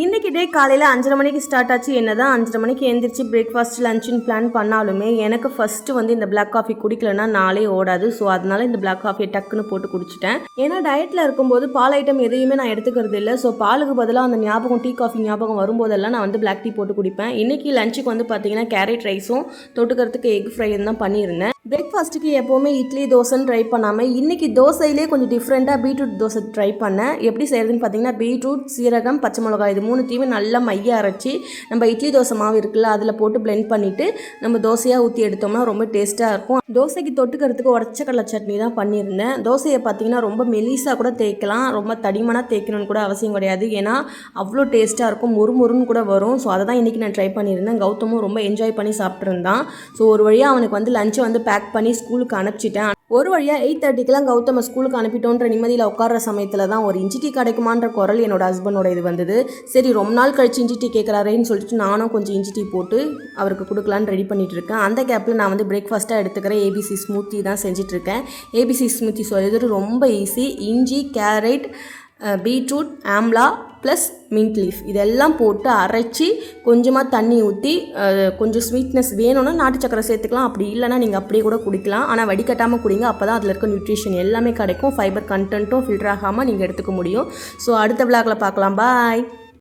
இன்றைக்கி டே காலையில் அஞ்சரை மணிக்கு ஸ்டார்ட் ஆச்சு. என்ன தான் அஞ்சரை மணிக்கு எழுந்திரிச்சு பிரேக்ஃபாஸ்ட் லஞ்சுன்னு பிளான் பண்ணாலுமே எனக்கு ஃபஸ்ட்டு வந்து இந்த பிளாக் காஃபி குடிக்கலன்னா நாளே ஓடாது. ஸோ அதனால இந்த பிளாக் காஃபியை டக்குன்னு போட்டு குடிச்சிட்டேன். ஏன்னா டயட்டில் இருக்கும்போது பால் ஐட்டம் எதையுமே நான் எடுத்துக்கிறது இல்லை. ஸோ பாலுக்கு பதிலாக அந்த ஞாபகம் டீ காஃபி ஞாபகம் வரும்போதெல்லாம் நான் வந்து பிளாக் டீ போட்டு குடிப்பேன். இன்றைக்கி லஞ்சுக்கு வந்து பார்த்தீங்கன்னா கேரட் ரைஸும் தொட்டுக்கிறதுக்கு எக் ஃப்ரையும் தான் பண்ணியிருந்தேன். பிரேக்ஃபாஸ்ட்டுக்கு எப்போவுமே இட்லி தோசைன்னு ட்ரை பண்ணாமல் இன்றைக்கி தோசையிலே கொஞ்சம் டிஃப்ரெண்ட்டாக பீட்ரூட் தோசை ட்ரை பண்ணேன். எப்படி செய்கிறதுன்னு பார்த்தீங்கன்னா பீட்ரூட் சீரகம் பச்சை மிளகாய் இது மூணுத்தையுமே நல்லா மைய அரைச்சி நம்ம இட்லி தோசை மாவு இருக்குல்ல அதில் போட்டு பிளெண்ட் பண்ணிவிட்டு நம்ம தோசையாக ஊற்றி எடுத்தோம்னா ரொம்ப டேஸ்ட்டாக இருக்கும். தோசைக்கு தொட்டுக்கிறதுக்கு உடச்ச கடலை சட்னி தான் பண்ணியிருந்தேன். தோசையை பார்த்தீங்கன்னா ரொம்ப மெலிசாக கூட தேய்க்கலாம் ரொம்ப தடிமனாக தேய்க்கணும்னு கூட அவசியம் கிடையாது. ஏன்னா அவ்வளோ டேஸ்ட்டாக இருக்கும் முறுமுறுன்னு கூட வரும். ஸோ அதை தான் இன்றைக்கி நான் ட்ரை பண்ணியிருந்தேன். கௌதமும் ரொம்ப என்ஜாய் பண்ணி சாப்பிட்ருந்தான் ஸோ ஒரு வழியாக அவனுக்கு வந்து லஞ்சை வந்து பேக் பண்ணி ஸ்கூலுக்கு அனுப்பிச்சிட்டேன். ஒரு வழியாக எயிட் தேர்ட்டிக்கெலாம் கௌதம ஸ்கூலுக்கு அனுப்பிட்டோன்ற நிம்மதியில் உட்கார்ற சமயத்தில் தான் ஒரு இஞ்சி டீ கிடைக்குமான்ற குரல் என்னோட ஹஸ்பண்டோட இது வந்தது. சரி ரொம்ப நாள் கழிச்சு இஞ்சி டீ கேட்குறாரேன்னு சொல்லிட்டு நானும் கொஞ்சம் இஞ்சி டீ போட்டு அவருக்கு கொடுக்கலான்னு ரெடி பண்ணிட்டு இருக்கேன். அந்த கேப்பில் நான் வந்து பிரேக்ஃபாஸ்ட்டாக எடுத்துக்கிற ஏபிசி ஸ்மூத்தி தான் செஞ்சுட்டு இருக்கேன். ஏபிசி ஸ்மூத்தி சொல்லுறது ரொம்ப ஈஸி இஞ்சி carrot beetroot amla plus mint leaf இதெல்லாம் போட்டு அரைச்சி கொஞ்சமாக தண்ணி ஊற்றி கொஞ்சம் ஸ்வீட்னஸ் வேணும்னா நாட்டு சக்கரை சேர்த்துக்கலாம். அப்படி இல்லைனா நீங்கள் அப்படியே கூட குடிக்கலாம். ஆனால் வடிகட்டாமல் குடிங்க. அப்போ தான் அதில் இருக்க நியூட்ரிஷன் எல்லாமே கிடைக்கும். ஃபைபர் கண்டென்ட்டும் ஃபில்டர் ஆகாமல் நீங்கள் எடுத்துக்க முடியும். ஸோ அடுத்த விழாக்கில் பார்க்கலாம். பாய்